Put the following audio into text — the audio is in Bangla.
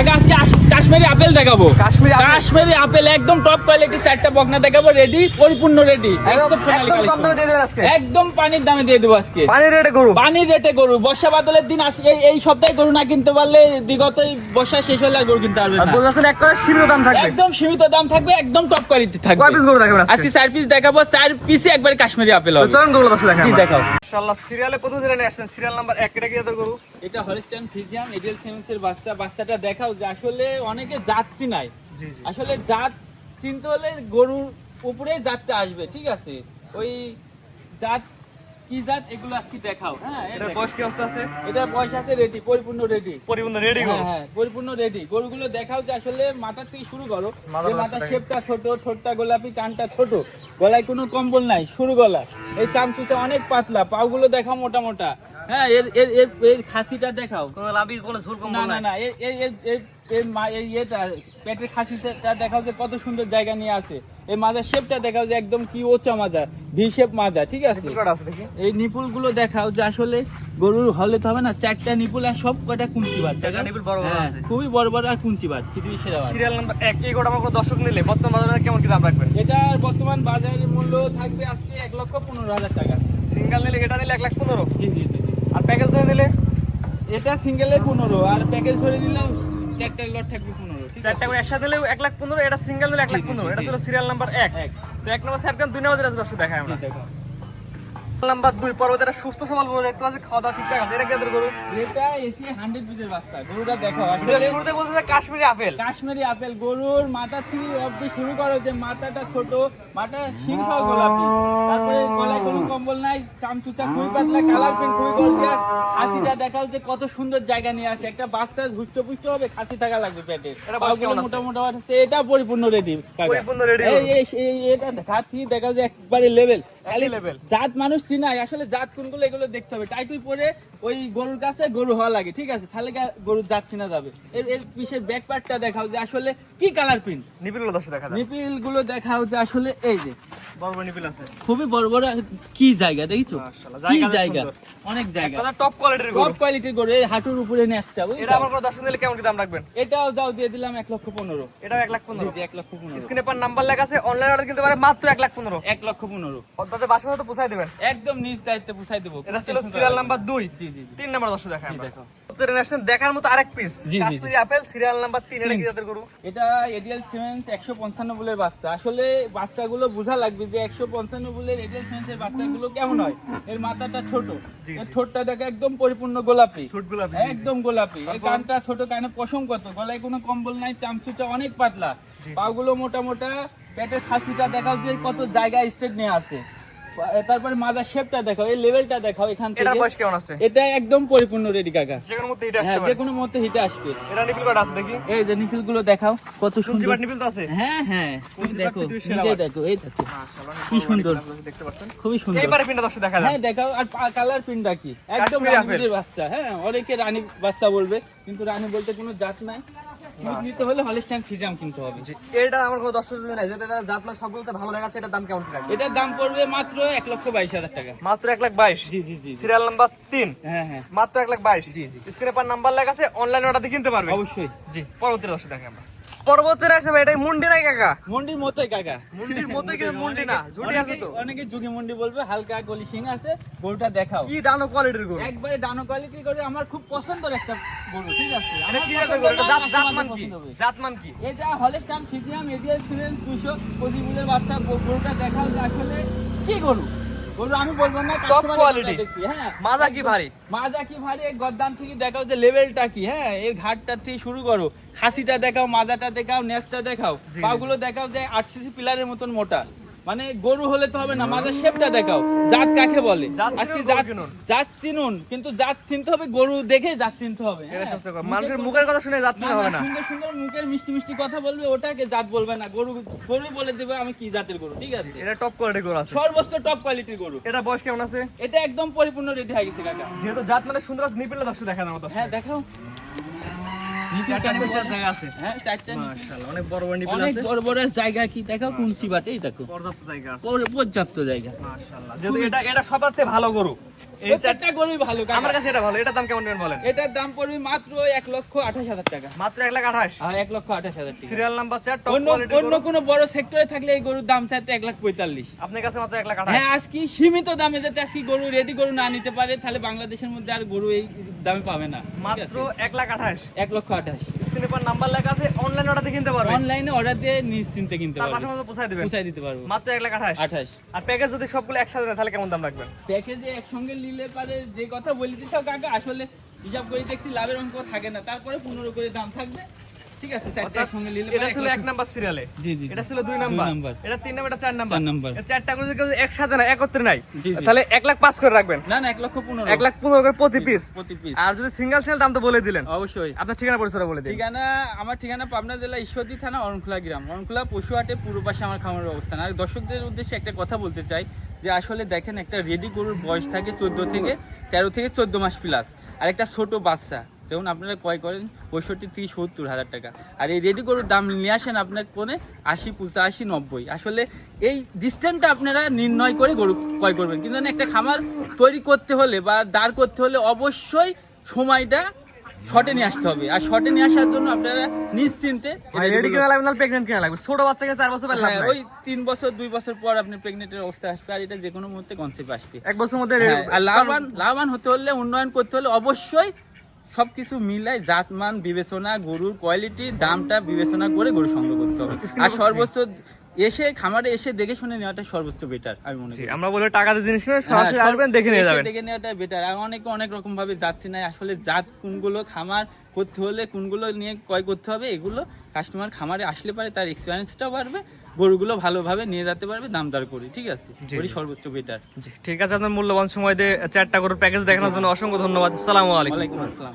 কাকা আজকে আস- কাশ্মীরি আপেল দেখাবো। কাশ্মীরি আপেল? কাশ্মীরি আপেল একদম টপ কোয়ালিটি চারটা বকনা দেখাবো রেডি পরিপূর্ণ রেডি একদম পানির দামে দিয়ে দেবো আজকে। পানির রেটে গরু। পানির রেটে গরু। বর্ষা বাদলের দিন আস- এই সপ্তাহে গরু না কিনতে পারলে বিগত বর্ষা শেষ হলে আর গরু কিনতে পারবে না। সীমিত দাম থাকবে। একদম সীমিত দাম থাকবে একদম টপ কোয়ালিটি থাকবে। কয় পিস গরু দেখাবেন আজকে? চার পিস দেখাবো চার পিসে একবার কাশ্মীরি আপেল হবে। চলুন গরু জি, দেখাও। সিরিয়ালে প্রথম যেটা নিয়ে আসছেন। সিরিয়াল নাম্বার এক এটা কি জাতের গরু? এটা হলিস্টাইন ফ্রিজিয়াম এডিএল সিমেন্সের বাচ্চা। বাচ্চাটা দেখাও যে আসলে অনেকে যাচ্ছি নাই। জি জি। আসলে জাত চিনতে হলে গরুর উপরে জাতটা আসবে ঠিক আছে? ওই জাত কি জাত এগুলো আজকে দেখাও হ্যাঁ? দেখো। বয়স কি অবস্থা আছে? এটার বয়স আছে রেডি পরিপূর্ণ রেডি পরিবন্ধ রেডি গরু? হ্যাঁ হ্যাঁ পরিপূর্ণ রেডি গরুগুলো দেখাও যে আসলে মাথার থেকে শুরু করো যে মাথা। শেপটা ছোট ঠোঁটটা গোলাপি কানটা ছোট। গলায় কোনো কম্বল নাই শুরু গলা। এই চামচুচা অনেক পাতলা পাগুলো দেখাও মোটা মোটা হ্যাঁ এর এর এর এর খাসিটা দেখাও। কোনো লাভি কোনো ঝুল কম না না না এর এর এর এর মা- এই ইয়েটা পেটের খাসিটা দেখাও যে কত সুন্দর জায়গা নিয়ে আছে। এই মাজার শেপটা দেখাও যে একদম কি ওচা মাজা ভি শেপ মাজা ঠিক আছে? এই নিপুলগুলো দেখাও যে আসলে গরুর হলে তো হবে না চারটা নিপুল আর সব কটা কুঞ্চি বার চারটা নিপুল বড় বড় হ্যাঁ, আছে। খুবই বড় বড় আর কুঞ্চি বার পৃথিবীর সেরা সিরিয়াল নাম্বার এক এই গরু আমার দর্শক নিলে বর্তমান বাজারে কেমন কি দাম রাখবেন? এটার বর্তমান বাজারের মূল্য থাকবে আজকে এক লক্ষ পনেরো হাজার টাকা। সিঙ্গেল নিলে এটা নিলে এক লাখ পনেরো। জি জি জি জি। আর প্যাকেজ ধরে নিলে? এটা সিঙ্গেলে পনেরো আর প্যাকেজ ধরে নিলাম চারটা লট থাকবে পনেরো চারটা করে একসাথে নিলে এক লাখ পনেরো এটা সিঙ্গেল নিলে এক লাখ পনেরো এটা ছিল সিরিয়াল নাম্বার এক। এক। তো এক নম্বর স্যার দুই নম্বর যেটা দর্শক দেখায় আমরা। নাম্বার দুই পর্বতে একটা সুস্থ সবল গরু দেখতে পাচ্ছি খাওয়া দাওয়া ঠিকঠাক আছে? এটা কি গরু? এটা এসি হান্ড্রেড পিসের বাচ্চা গরুটা দেখো শুরুতে বলছে যে কাশ্মীরি আপেল। কাশ্মীরি আপেল গরুর মাথা থেকে অব্দি শুরু করো যে মাথাটা ছোট মাথা সিংহ গোলাপি তারপরে গলায় কোনো কম্বল নাই চামচুচা খুবই পাতলা কালার পেন খুবই গর্জিয়াস খাসিটা দেখাও যে কত সুন্দর জায়গা নিয়ে আছে একটা বাচ্চা হুষ্ট পুষ্ট হবে খাসি থাকা লাগবে পেটে। এটা বয়স আছে? এটা পরিপূর্ণ রেডি পরিপূর্ণ এই- এটা খাচ্ছি দেখাও যে একবারে লেভেল। জাত মানুষ চিনাই আসলে জাত কোনগুলো এগুলো দেখতে হবে। টাইটুই পরে ওই গরুর কাছে গরু হওয়া লাগে ঠিক আছে? তাহলে গরুর জাত চিনা যাবে। এর এর পিছের ব্যাক পার্টটা দেখাও যে আসলে কি কালার প্রিন্ট নিপিলগুলো দেখাও যে আসলে এই যে খুবই বড় বড় কি জায়গা দেখছ? কি জায়গা অনেক জায়গা। টপ কোয়ালিটির টপ কোয়ালিটির গরু। এই হাঁটুর উপরে নেসটা এটা আমার কোনো দর্শক নিলে কেমন কি দাম রাখবেন? এটাও যাও দিয়ে দিলাম এক লক্ষ পনেরো। এটাও এক লাখ পনেরো। এক লক্ষ পনেরো। স্ক্রিনে পার নাম্বার লেখা আছে অনলাইন অর্ডার কিনতে পারে মাত্র এক লাখ পনেরো। এক লক্ষ পনেরো। অর্থাৎ বাসা তো পোষাই দেবেন। একদম নিজ দায়িত্বে পুষাই দেবো। এটা ছিল সিরিয়াল নাম্বার দুই। জি জি তিন নাম্বার দর্শক দেখা জি, দেখো। জেনারেশন দেখার মতো আরেক piece. Kashmiri apple serial number এটা কি জাতের গরু? এটা এডিএল সিমেন্স একশো পঞ্চান্ন বুলের বাচ্চা। আসলে বাচ্চাগুলো বোঝা লাগবে যে একশো পঞ্চান্ন বুলের এডিএল সিমেন্সের বাচ্চাগুলো কেমন হয়। এর মাথাটা ছোট। এর ঠোঁটটা দেখো একদম পরিপূর্ণ গোলাপি। ঠোঁট গোলাপি। একদম গোলাপি। এই কানটা ছোট কানে পশম কত? গলায় কোনো কম্বল নাই চামচুচা অনেক পাতলা। পাগুলো মোটা মোটা পেটের খাসিটা দেখাও যে কত জায়গা স্টেট নিয়ে আছে। তারপরে মাদার শেপটা দেখাও এই লেভেলটা দেখাও এখান থেকে। বয়স কেমন আছে? এটা একদম পরিপূর্ণ রেডি কাকা। যে কোনো মধ্যে এটা আসতে হ্যাঁ পারে। যে কোনো মুহূর্তে হিটে আসবে। এটা নিপিল কটা আছে দেখি। এই যে নিখিলগুলো দেখাও কত সুন্দর। নিপিল তো আছে। হ্যাঁ হ্যাঁ তুমি দেখো বাট। দেখো এই দেখো। কি সুন্দর। দেখতে পাচ্ছেন? খুবই সুন্দর। এইবারে পিনটা দর্শক দেখা হ্যাঁ দেখাও আর কালার প্রিন্টটা কি? একদম। রানীর বাচ্চা। হ্যাঁ অনেকে রানী বাচ্চা বলবে কিন্তু রানী বলতে কোনো জাত নাই। দুধ নিতে হলে হলিস্টাইন ফিজাম কিনতে হবে। এটা আমার কোনো দর্শক যদি নাই যেটা জাত সবগুলোতে ভালো দেখাচ্ছে এটার দাম কেমন রাখবে এটার দাম পড়বে মাত্র এক লক্ষ বাইশ হাজার টাকা। মাত্র এক লাখ বাইশ? জি জি জি জি। সিরিয়াল নাম্বার তিন? হ্যাঁ হ্যাঁ। মাত্র এক লাখ বাইশ? জি, জি। স্ক্রিনে পার নাম্বার লেখা আছে অনলাইন অর্ডার দিয়ে কিনতে পারবে? অবশ্যই। জি পরবর্তী দর্শক দেখে আমরা। পরবর্তী আসবে এটাই মুন্ডি নাই কাকা? মন্ডির মতোই কাকা। মুন্ডির মতোই কিন্তু মুন্ডি না জুটি আছে তো। অনেকে- যুগি মন্ডি বলবে হালকা গলি সিং আছে গরুটা দেখাও। কি ডানো কোয়ালিটির গরু? একবারে ডানো কোয়ালিটি করে আমার খুব পছন্দের একটা গরু ঠিক আছে। এটা কি জাতের গরু? জাত জাতমান কি। জাতমান কি? এটা হলস্টান ফিজিয়াম এডিয়াল সিমেন্স দুশো পজিবুলের বাচ্চা গরুটা দেখাও আসলে কি গরু? গরু আমি বলব না হ্যাঁ। মাজা কি ভারী? মাজা কি ভারী? এই গদ্দান থেকে দেখাও যে লেভেলটা কি হ্যাঁ? এর ঘাটটা থেকে শুরু করো। খাসিটা দেখাও মাজাটা দেখাও নেসটা দেখাও। পাগুলো দেখাও যে আরসিসি পিলারের মতন মোটা। মানে গরু হলে তো হবে না মাজার শেপটা দেখাও। জাত কাকে বলে? আজকে জাত জাত চিনুন কিন্তু জাত চিনতে হবে গরু দেখে জাত চিনতে হবে। হ্যাঁ। মানুষের মুখের কথা শুনে জাত না, হবে না, সুন্দর সুন্দর মুখের মিষ্টি মিষ্টি কথা বলবে ওটাকে জাত বলবে না। গরু গরু বলে দেবে আমি কি জাতের গরু? ঠিক আছে? এটা টপ কোয়ালিটির গরু আছে। সর্বোচ্চ টপ কোয়ালিটির গরু। এটা বয়স কেমন আছে? এটা একদম পরিপূর্ণ রেডি হয়ে গেছে কাকা। যেহেতু জাত মানে সুন্দর নিপিলে দর্শক দেখানোর মতো হ্যাঁ দেখাও। পর্যাপ্ত জায়গা ভালো গরু। এই গরুই ভালো আমার কাছে এটা ভালো এটার দাম কেমন নেবেন বলেন? এটার দাম পড়বে মাত্র এক লক্ষ আঠাশ হাজার টাকা। মাত্র এক লাখ আঠাশ? আর এক লক্ষ আঠাশ হাজার টাকা। সিরিয়াল নাম্বার চার অন্য অন্য কোনো বড় সেক্টরে থাকলে এই গরুর দাম চাইতে এক লাখ পঁয়তাল্লিশ। আপনার কাছে মাত্র এক লাখ হ্যাঁ আজকে সীমিত দামে যাতে আজকে গরু রেডি গরু না নিতে পারে তাহলে বাংলাদেশের মধ্যে আর গরু এই দামে পাবে না। মাত্র এক লাখ আঠাশ? এক লক্ষ আঠাশ। স্ক্রিনে নাম্বার লেখা আছে অনলাইন অর্ডার দিয়ে কিনতে পারবেন। অনলাইনে অর্ডার দিয়ে নিশ্চিন্তে কিনতে পারবে। পৌঁছায় দিবেন। পৌঁছায় দিতে পারব। মাত্র এক লাখ আঠাশ। আঠাশ। আর প্যাকেজ যদি সবগুলো একসাথে তাহলে কেমন দাম রাখবেন? প্যাকেজে একসঙ্গে নিলে পারে যে কথা বলে দিতে কাকা আসলে হিসাব করে দেখছি লাভের অঙ্ক থাকে না তারপরে পনেরো করে দাম থাকবে। ঠিক আছে চারটে একসঙ্গে নিলে এটা ছিল এক এক নাম্বার সিরিয়ালে জি, জি, এটা ছিল দুই দুই নাম্বার। নাম্বার। এটা তিন নাম্বার এটা চার নাম্বার। চার নাম্বার। চারটা করে যদি একসাথে না একত্রে নাই জি, জি। তাহলে এক লাখ পাঁচ করে রাখবেন। না না এক লক্ষ পনেরো। এক লাখ পনেরো করে প্রতি পিস প্রতি পিস আর যদি সিঙ্গেল সেল দাম তো বলে দিলেন। অবশ্যই। আপনার ঠিকানা পরিচয় বলে দিন। ঠিকানা আমার ঠিকানা পাবনা জেলা ঈশ্বরদী থানা অরণখোলা গ্রাম। অরণখোলা পশু হাটে পূর্ব পাশে আমার খামারের অবস্থান। আর দর্শকদের উদ্দেশ্যে একটা কথা বলতে চাই। যে আসলে দেখেন একটা রেডি গরুর বয়স থাকে চোদ্দ থেকে তেরো থেকে চোদ্দ মাস প্লাস আর একটা ছোট বাচ্চা, যেমন আপনারা ক্রয় করেন পঁয়ষট্টি থেকে সত্তর হাজার টাকা। আর এই রেডি গরুর দাম নিয়ে আসেন আপনার কোনে আশি, পঁচাশি, নব্বই। আসলে এই ডিস্টেন্সটা আপনারা নির্ণয় করে গরু ক্রয় করবেন। কিন্তু একটা খামার তৈরি করতে হলে বা দাঁড় করতে হলে অবশ্যই সময়টা শর্টে নিয়ে আসতে হবে। আর শর্টে নিয়ে আসার জন্য আপনারা নিশ্চিন্তে রেডি কিনা লাগবে না প্রেগনেন্ট কিনা লাগবে। ছোট বাচ্চাকে চার বছর লাগবে হ্যাঁ, ওই তিন বছর দুই বছর পর আপনি প্রেগনেন্টের অবস্থা আসবে আর এটা যে কোনো মুহূর্তে কনসেপ্ট আসবে। এক বছর মধ্যে হ্যাঁ, আর লাভবান লাভবান হতে হলে উন্নয়ন করতে হলে অবশ্যই সবকিছু মিলাই জাতমান বিবেচনা গরুর কোয়ালিটি দামটা বিবেচনা করে গরু সংগ্রহ করতে হবে। আর সর্বোচ্চ এসে খামারে এসে দেখে শুনে নেওয়াটা সর্বোচ্চ বেটার আমি মনে করি। আমরা বলে টাকা দিয়ে জিনিস কিনে সরাসরি হ্যাঁ, আসবেন দেখে নিয়ে যাবেন। দেখে নেওয়াটা বেটার আর অনেকে অনেক রকম ভাবে যাচ্ছে না আসলে জাত কোনগুলো খামার করতে হলে কোনগুলো নিয়ে ক্রয় করতে হবে এগুলো কাস্টমার খামারে আসলে পারে তার এক্সপিরিয়েন্সটাও বাড়বে গরুগুলো ভালোভাবে নিয়ে যেতে পারবে দাম দর করে ঠিক আছে? ওই সর্বোচ্চ বেটার ঠিক আছে আপনার মূল্যবান সময় দিয়ে চারটা করে প্যাকেজ দেখানোর জন্য অসংখ্য ধন্যবাদ। আসসালামু আলাইকুম। আসসালাম।